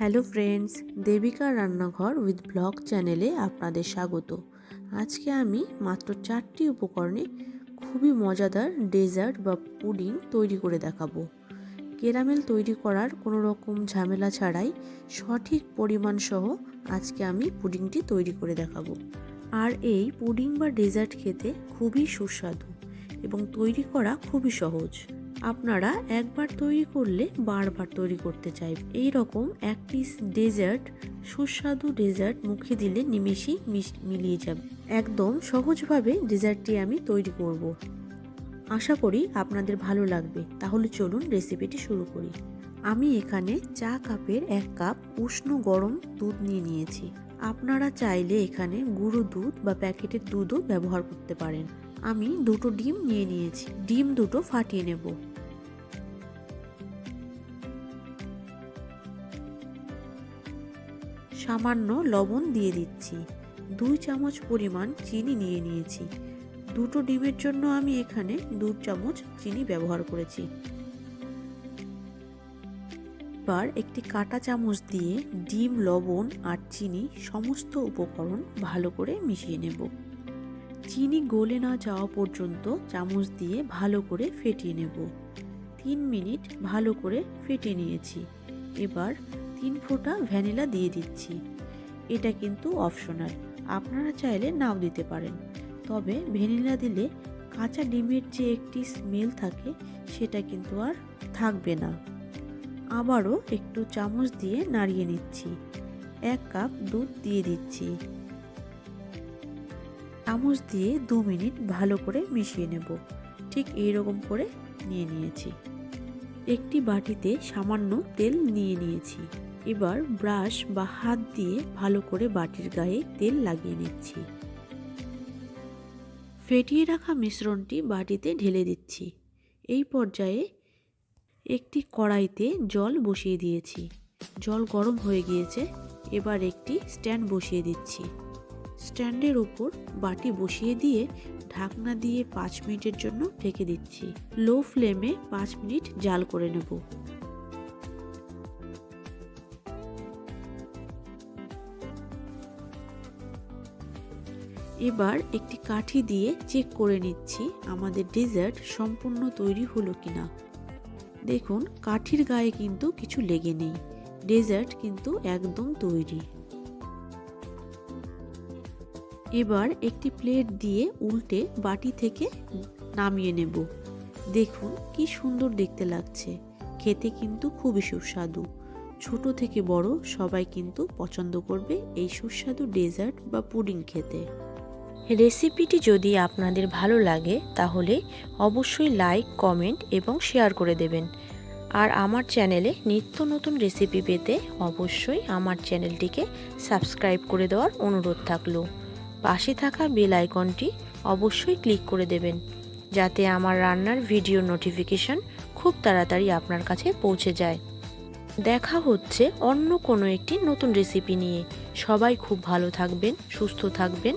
Hello friends, Devika রান্নাঘর with blog চ্যানেলে আপনাদের স্বাগত। আজকে আমি মাত্র চারটি উপকরণে খুবই মজাদার ডেজার্ট বা পুডিং তৈরি করে দেখাবো। কেরামেল তৈরি করার কোনো রকম ঝামেলা ছাড়াই সঠিক পরিমাণ সহ আজকে আমি পুডিংটি তৈরি করে দেখাবো। আর এই পুডিং বা ডেজার্ট খেতে খুবই সুস্বাদু এবং তৈরি করা খুবই সহজ। আপনারা একবার তৈরি করলে বারবার তৈরি করতে চাইবেন এই রকম একটি ডেজার্ট, সুস্বাদু ডেজার্ট মুখে দিলে নিমেষেই মিলিয়ে যাবে। একদম সহজভাবে ডেজার্টটি আমি তৈরি করব। আশা করি আপনাদের ভালো লাগবে। তাহলে চলুন রেসিপিটি শুরু করি। আমি এখানে চা কাপের এক কাপ উষ্ণ গরম দুধ নিয়ে নিয়েছি। আপনারা চাইলে এখানে গুঁড়ো দুধ বা প্যাকেটের দুধও ব্যবহার করতে পারেন। আমি দুটো ডিম নিয়ে নিয়েছি। ডিম দুটো ফাটিয়ে নেব। সামান্য লবণ দিয়ে দিচ্ছি। দুই চামচ পরিমাণ চিনি নিয়ে নিয়েছি। দুটো ডিমের জন্য আমি এখানে দু চামচ চিনি ব্যবহার করেছি। এবার একটি কাঁটা চামচ দিয়ে ডিম, লবণ আর চিনি সমস্ত উপকরণ ভালো করে মিশিয়ে নেব। চিনি গলে না যাওয়া পর্যন্ত চামচ দিয়ে ভালো করে ফেটিয়ে নেব। তিন মিনিট ভালো করে ফেটে নিয়েছি। এবার তিন ফোঁটা ভ্যানিলা দিয়ে দিচ্ছি। এটা কিন্তু অপশনাল। আপনারা চাইলে নাও দিতে পারেন। তবে ভ্যানিলা দিলে কাঁচা ডিমের যে একটি স্মেল থাকে, সেটা কিন্তু আর থাকবে না। আবারও একটু চামচ দিয়ে নাড়িয়ে নিচ্ছি। এক কাপ দুধ দিয়ে দিচ্ছি। চামচ দিয়ে দু মিনিট ভালো করে মিশিয়ে নেব। ঠিক এইরকম করে নিয়ে নিয়েছি। একটি বাটিতে সামান্য তেল নিয়ে নিয়েছি। এবার ব্রাশ বা হাত দিয়ে ভালো করে বাটির গায়ে তেল লাগিয়ে নিচ্ছি। ফেটিয়ে রাখা মিশ্রণটি বাটিতে ঢেলে দিচ্ছি। এই পর্যায়ে একটি কড়াইতে জল বসিয়ে দিয়েছি। জল গরম হয়ে গিয়েছে, এবার একটি স্ট্যান্ড বসিয়ে দিচ্ছি। স্ট্যান্ডের উপর বাটি বসিয়ে দিয়ে ঢাকনা দিয়ে পাঁচ মিনিটের জন্য ঢেকে দিচ্ছি। লো ফ্লেমে পাঁচ মিনিট জাল করে নেব। এবার একটি কাঠি দিয়ে চেক করে নিচ্ছি আমাদের ডেজার্ট সম্পূর্ণ তৈরি হলো কিনা। দেখুন, কাঠির গায়ে কিন্তু কিছু লেগে নেই। ডেজার্ট কিন্তু একদম তৈরি। এবার একটি প্লেট দিয়ে উল্টে বাটি থেকে নামিয়ে নেব। দেখুন, কি সুন্দর দেখতে লাগছে। খেতে কিন্তু খুবই সুস্বাদু। ছোট থেকে বড় সবাই কিন্তু পছন্দ করবে এই সুস্বাদু ডেজার্ট বা পুডিং খেতে। রেসিপিটি যদি আপনাদের ভালো লাগে, তাহলে অবশ্যই লাইক কমেন্ট এবং শেয়ার করে দেবেন। আর আমার চ্যানেলে নিত্য নতুন রেসিপি পেতে অবশ্যই আমার চ্যানেলটিকে সাবস্ক্রাইব করে দেওয়ার অনুরোধ থাকল। পাশে থাকা বেল আইকনটি অবশ্যই ক্লিক করে দেবেন, যাতে আমার রান্নার ভিডিও নোটিফিকেশন খুব তাড়াতাড়ি আপনার কাছে পৌঁছে যায়। দেখা হচ্ছে অন্য কোনো একটি নতুন রেসিপি নিয়ে। সবাই খুব ভালো থাকবেন, সুস্থ থাকবেন।